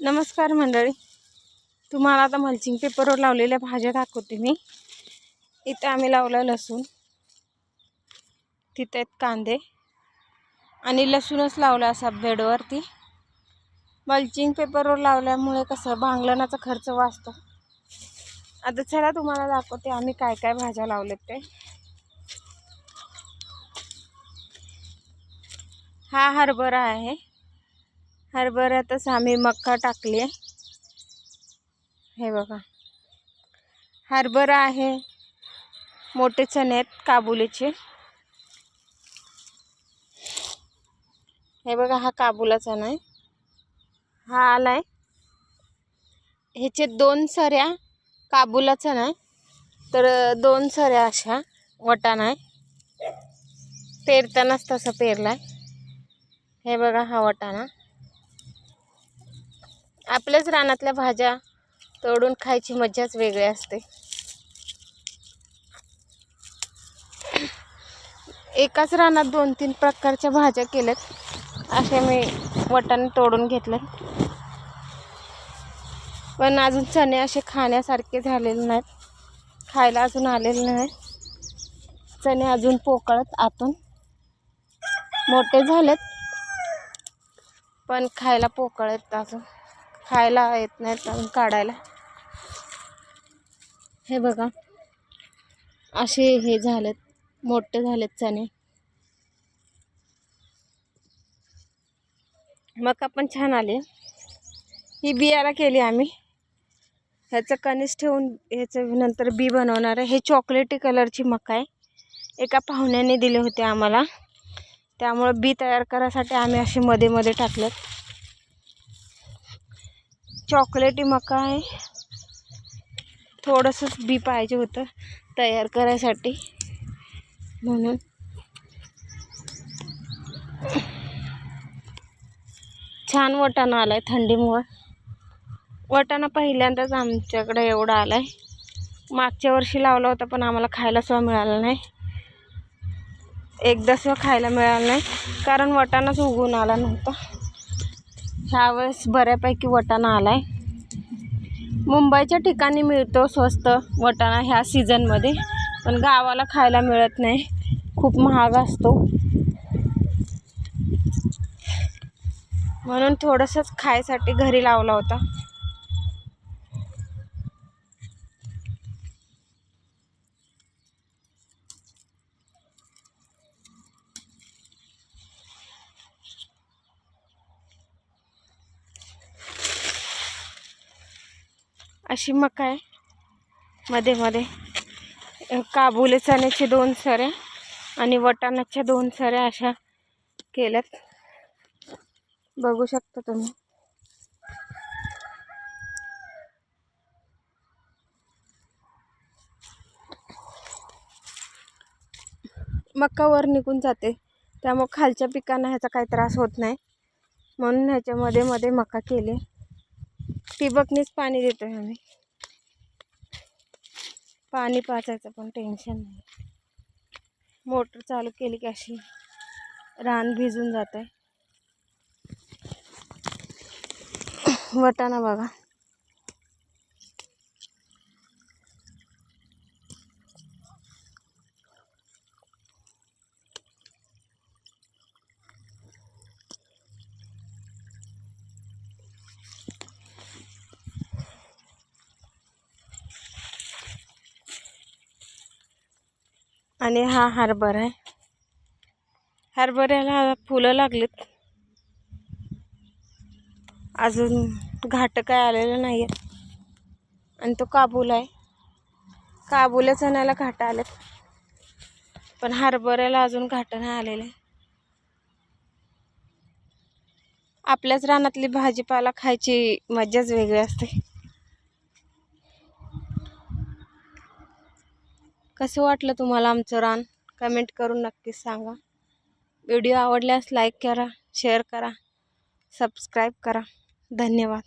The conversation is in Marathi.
नमस्कार मंडळी. तुम्हाला आता मल्चिंग पेपरवर लावलेल्या भाज्या दाखवते मी. इथं आम्ही लावलं लसूण. तिथे आहेत कांदे. आणि लसूणच लावला असा बेडवरती. मल्चिंग पेपरवर लावल्यामुळे कसं भांगलणाचा खर्च वाचतो. आता चला तुम्हाला दाखवते आम्ही काय काय भाज्या लावलेत ते. हा हरभरा आहे. हरभऱ्यातच आम्ही मक्का टाकली आहे. हे बघा. हरभरा आहे. मोठे चणे आहेत काबुलीचे. हे बघा हा काबुला चणा आहे. हा आलाय. ह्याचे दोन सऱ्या काबुला चणा आहे. तर दोन सऱ्या अशा वटाणा आहे. पेरतानाच तसा आहे हे बघा हा वटाणा. आपल्याच रानातल्या भाज्या तोडून खायची मजाच वेगळी असते. एकाच रानात दोन तीन प्रकारच्या भाज्या केल्यात. असे मी वटाणे तोडून घेतले पण अजून चणे असे खाण्यासारखे झालेले नाहीत. खायला अजून आलेले नाही चणे अजून पोकळत आतून मोठे झालेत. पण खायला पोकळत अजून. खायला येत नाहीत काढायला. हे बघा. असे हे झालेत. मोठे झालेत चणे. मका पण छान आले. ही बियाला केली आम्ही. ह्याचं कणीस ठेवून ह्याचं नंतर बी बनवणार आहे. हे चॉकलेटी कलरची मका आहे. एका पाहुण्याने दिले होते आम्हाला. त्यामुळं बी तयार करायसाठी आम्ही असे मध्ये मध्ये टाकलेत. चॉकलेटी मका आहे. थोडंसंच बी पाहिजे होतं तयार करायसाठी. म्हणून. छान वटाणा आला आहे थंडीमुळं. वटाणा पहिल्यांदाच आमच्याकडे एवढा आला आहे मागच्या वर्षी लावला होता पण आम्हाला खायला सुद्धा मिळाला नाही. एकदा सुद्धा खायला मिळालं नाही कारण वटाणाच उगवून आला नव्हता. ह्यावेळेस बऱ्यापैकी वटाणा आला आहे मुंबईच्या ठिकाणी मिळतो स्वस्त वटाणा ह्या सीझनमध्ये पण गावाला खायला मिळत नाही. खूप महाग असतो. म्हणून थोडंसंच खायसाठी घरी लावला होता. अशी मका आहे. मध्ये मध्ये. काबुली चण्याचे दोन सऱ्या आणि वटाणाच्या दोन सऱ्या अशा केल्यात. बघू शकता तुम्ही. मका वर निघून जाते. त्यामुळे खालच्या पिकांना ह्याचा काही त्रास होत नाही. म्हणून ह्याच्यामध्ये मध्ये मका केले. ठिबकनेच पाणी देतो आहे आम्ही. पाणी पाचायचं पण टेन्शन नाही. मोटर चालू केली की अशी रान भिजून जात आहे वटाणा बघा. आणि हा हरभरा आहे. हरभऱ्याला फुलं लागलीत. अजून घाट काय आलेलं नाही आहेत आणि तो काबूल आहे. काबुल्या चण्याला घाट आलेत. पण हरभऱ्याला अजून घाट नाही आलेले. आपल्याच रानातली भाजीपाला खायची मजाच वेगळी असते. कसं वाटलं तुम्हाला आमचं रान? कमेंट करून नक्कीच सांगा. व्हिडिओ आवडल्यास लाईक करा शेअर करा सबस्क्राईब करा. धन्यवाद.